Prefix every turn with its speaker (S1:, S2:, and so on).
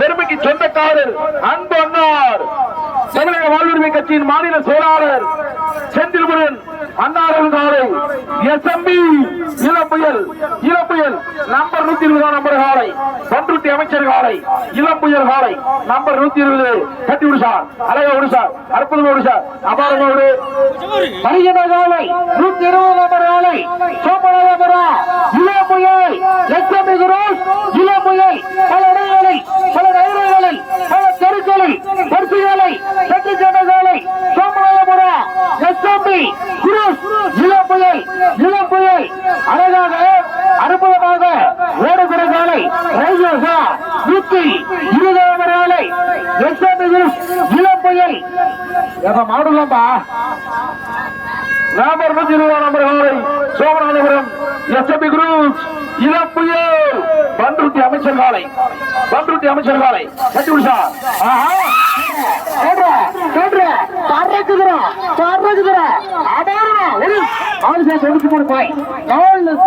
S1: பெருமைக்கு சொந்தக்காரர் அன்பு அண்ணார் தமிழக வாழ்வுரிமை கட்சியின் மாநில செயலாளர் செந்தில்முருகன் அன்னாரது காலை. எஸ்எம்பி இளம்புயல் இளம்புயல் நம்பர் நூத்தி இருபதாம் நம்பர் காலை. பன்ருட்டி அமைச்சர் காலை இளம்புயல் காலை. நம்பர் நூத்தி இருபது கட்டி விடுசார் அழகா விடுசார் அற்புதமா விடுசார் அபாரமா விடு வருகிற காலை நூத்தி இருபது நம்பர் காலை. இளம்புயல் இளம்புயல். அழகாக அற்புதமாக ஓடுகிற காலை ரைஜோசா நூத்தி இருபது நம்பர் காலை எஸ்எம்பி குரோஸ் இளம்புயல். எப்ப மாடுலாம்பா நம்பர் நூத்தி இருபதாம் நம்பர் காலை சோமநாதபுரம். எஸ்எபி குரூப் இளப்புயல் பன்ருட்டி அமைச்சர் காலை பன்ருட்டி அமைச்சர் காலை கட்டி விடுசா ஆஹா. கேட்ற கேட்ற பறக்குதுரா பறக்குதுரா அபாரமா ஒரு ஆறு சேர்த்து எடுத்து போடு போய்.